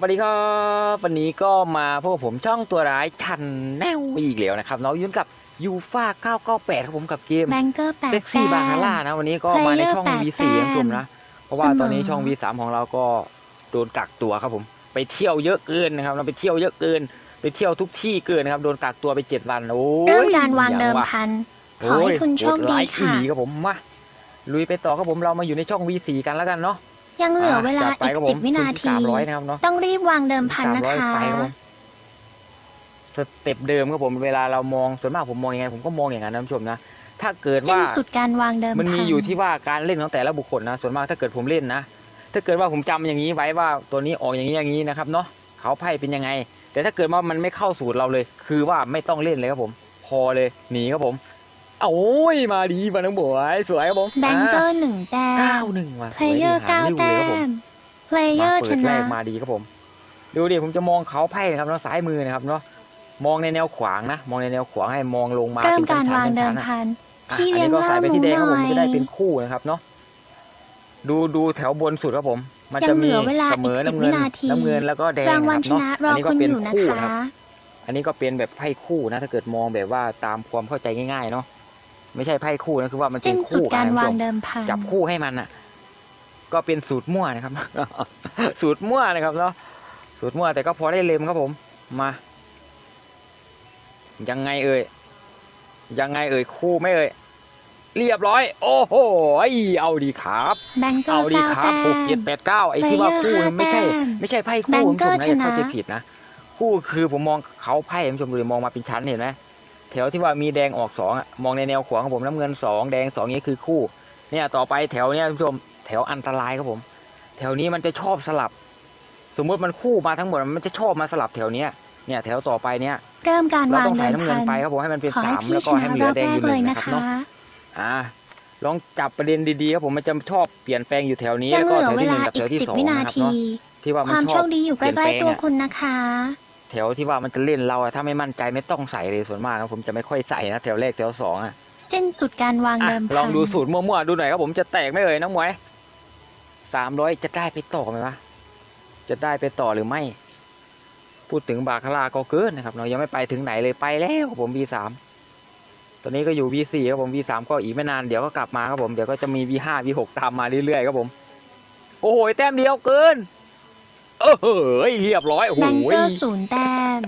วัสดีครับวันนี้ก็มาพวกบผมช่องตัวร้ายชันแนวอีกแล้วนะครับเนาะยุ่นกับยูฟ่า998ครับผมกับเกมแบงเกอร์แปดเซ็กซี่แต้บาคาร่ามนะวันนี้ก็มาในช่อง Player V4 แปดนะคุณผู้ชมนะเพราะว่าเสมอตอนนี้ช่อง V3 ของเราก็โดนกักตัวครับผม ไปเที่ยวเยอะเกินนะครับเราไปเที่ยวเยอะเกิน ไปเที่ยวทุกที่เกินนะครับโดนกักตัวไปเจ็ดวันโอ้ยเริ่มการวางเดิมอย่พันขโอ้อให้ยคุณโชคโหดีร้ายค่ะอีหลีครับผมมาลุยไปต่อครับผมเรามาอยู่ในช่อง V4 กันแล้วกันเนาะ ยังเหลือเวลาจัดไปอีกครับผสิมบวินาที สามร้อยนะครับเนาะต้องรีบวางเดิมพันนะสามร้อยคะ ไปครับผมสเต็ปเดิมครับผมเวลาเรามองส่วนมากผมมองยังไงผมก็มองอย่างนั้นนะท่านผู้ชมนะถ้าเกิดสิ้ว่านสุดการวางเดิมพัน มันมีอยู่ที่ว่าการเล่นของแต่ละบุคคลนะส่วนมากถ้าเกิดผมเล่นนะถ้าเกิดว่าผมจำอย่างนี้ไว้ว่าตัวนี้ออกอย่างนี้อย่างนี้นะครับเนาะเขาไพ่เป็นยังไง แต่ถ้าเกิดว่ามันไม่เข้าสูตรเราเลย คือว่าไม่ต้องเล่นเลยครับผม พอเลยหนีครับผม โอ้ยมาดีมาน้องบวยสวยครับผมแบงเกอร์หนึ่งแต้เก้ามหนึ่งว่ะเพลเยอร์สวยดีเก้าหริ้วแต้เลยครับผมมเพลเยอร์มาชเปิดแรนะกมาดีครับผม ดูดิผมจะมองเขาไพ่นะครับเนาะซ้ายมือนะครับเนาะมองในแนวขวางนะ มองในแนวขวางให้มองลงมาเริ่มเป็นการชั้นๆวางเดิมชั้นๆอะพันอะพี่อันเลี้ยนี้งก็ใส่ไปที่แดงครับผมเหล้าหน่อยจะได้เป็นคู่นะครับเนาะดูดูแถวบนสุดครับผม มันยัจะงเหมีลือเวลาเสมออีก10น้ำเงินวินาทีน้ำเงินแล้วก็แดงรางวัลนะชครับนะเนาะรอัอนนี้ก็คุณเป็นอยู่นะคู่คะนะครับอันนี้ก็เป็นแบบไพ่คู่นะ ถ้าเกิดมองแบบว่าตามความเข้าใจง่ายๆเนาะ ไม่ใช่ไพ่คู่นะคือว่ามันเป็สิ้นนสุดคู่การนะวางคุณผู้ชมเดิมพันจับคู่ให้มันอะ ก็เป็นสูตรมั่วนะครับ สูตรมั่วนะครับเนาะสูตรมั่วแต่ก็พอได้เล็มครับผม มา ยังไงเอ่ยยังไงเอ่ยคู่ไหม่เอ่ยเรียบร้อย โอ้โหเอาดีครับแบงเกอเอาร์ดีเก้าครับแต้หกเจ็ดมแปดเก้าไอ้ที่ว่าคู่ Player มันไม่ใช่ห้าแต้มไม่ใช่ไพ่คู่แบงผมเกอร์ผมนะอย่าเข้าชนะใจผิดนะคู่คือผมมองเขาไพ่ผมชมดูดิมองมาเป็นชั้นเห็นไหม แถวที่ว่ามีแดงออกสองอะมองในแนวขวางของผมน้ำเงินสองแดงสองนี้คือคู่ เนี่ยต่อไปแถวเนี้ยคุณผู้ชมแถวอันตรายครับผม แถวนี้มันจะชอบสลับ สมมุติมันคู่มาทั้งหมดมันจะชอบมาสลับแถวเนี้ยเนี่ยแถวต่อไปเนี้ยเริ่มการเราวางต้องเดิใส่มน้ำเงิพันนไปครับผมให้มันเป็นขอให้สามพี่แล้วชก็นะให้มันเหรลืออบแดแรงอกยู่หเลนึ่ยงนะนะครับคะเนาะอ่าลองจับประเด็นดีๆครับผมมันจะชอบเปลี่ยนแปลงอยู่แถวนี้ยังแล้วเหก็ลือแถวเวที่หนึ่กับแถลางอีกวที่สิบสองวินานะครับทีเนาะที่ว่าคมันวามชโชอบคดีอยู่ใกเปลี่ยนแปลล้งๆตัวอะคุณนะคะแถวที่ว่ามันจะเล่นเราอะถ้าไม่มั่นใจไม่ต้องใส่เลยส่วนมากนะผมจะไม่ค่อยใส่นะแถวแรกแถวสองอะสิ้นสุดการวางอะเดิมพันลองดูสูตรมั่วๆดูหน่อยครับผมจะแตกไหม่เอ่ยน้องหมวยสามร้อยจะได้ไปต่อไหมวะจะได้ไปต่อหรือไม่ พูดถึงบาคาร่าก็เกินนะครับเรายังไม่ไปถึงไหนเลยไปแล้วครับผม V3 ตอนนี้ก็อยู่ V4 ครับผม V3 ก็อีกไม่นานเดี๋ยวก็กลับมาครับผมเดี๋ยวก็จะมี V5 V6 ตามมาเรื่อยๆครับผม โอ้โหแต้มเดียวเกิน เออเฮ้ยเรียบร้อยโอ้โหแบงเกอร์ศูนย์แต้ม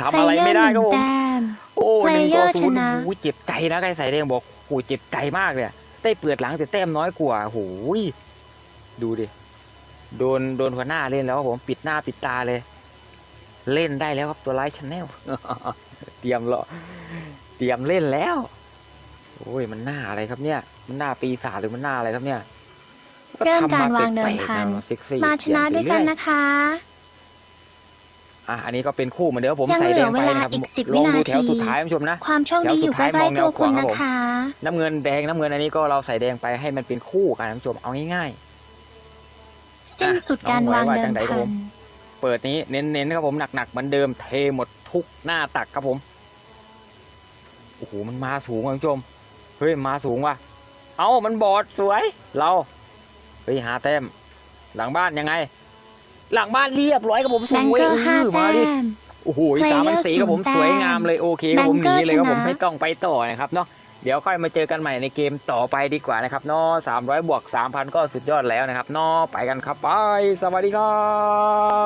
ทำอะไรไม่ได้ครับผมแต้มโอ้หนึ่งต่อ Player ศูนย์ชนะโอ้โหเจ็บใจนะใครใส่แดงบอกโอ้โหเจ็บใจมากเลยอะได้เปิดหลังแต่แต้มน้อยกว่าโอ้โหดูดิโดนโดนหัวหน้าเล่นแล้วครับผมปิดหน้าปิดตาเลย เล่นได้แล้วครับตัวไลท์ชแนลเตรียมรอเตรียมเล่นแล้ว โอ้ยมันหน้าอะไรครับเนี่ย มันหน้าปีศาจหรือมันหน้าอะไรครับเนี่ย เริ่มการทำวางเดิมแปลกๆพันะเซ็กซี่มาชนะด้วยกันนะคะ อะอันนี้ก็เป็นคู่เหมือนเดิมผมยังใส่เหลืแดองไปเวลานะครับอีก10ลองดูวินาทีแถวสุดท้ายคุณผู้ชมนะ ความโชคดีอยู่ใกล้ๆตัวคุณนะคะ น้ำเงินแดงน้ำเงินอันนี้ก็เราใส่แดงไปให้มันเป็นคู่กันนะคุณผู้ชมเอาง่ายสิ้นสุดการวางเดิมพัน ๆ เปิดนี้เน้นๆครับผมหนักๆเหมือนเดิมเทหมดทุกหน้าตักครับผมโอ้โหมันมาสูงอะคุณผู้ชมเฮ้ยมาสูงว่ะเอามันบอดสวย เรา เฮ้ยหาแต้ม หลังบ้านยังไง หลังบ้านเรียบร้อยครับผมสแบงวยเกอร์ห้าเออมาแต้ดิมโอ้โห Player สามพันสีครับผมศูนย์แต้มสวยงามเลยโอเคครับผมหแบนีงเกอร์เลยครับผมชนะไม่ต้องไปต่อนะครับเนาะเดี๋ยวค่อยมาเจอกันใหม่ในเกมต่อไปดีกว่านะครับเนาะสามร้อยบวกสามพันก็สุดยอดแล้วนะครับเนาะไปกันครับไป สวัสดีครับ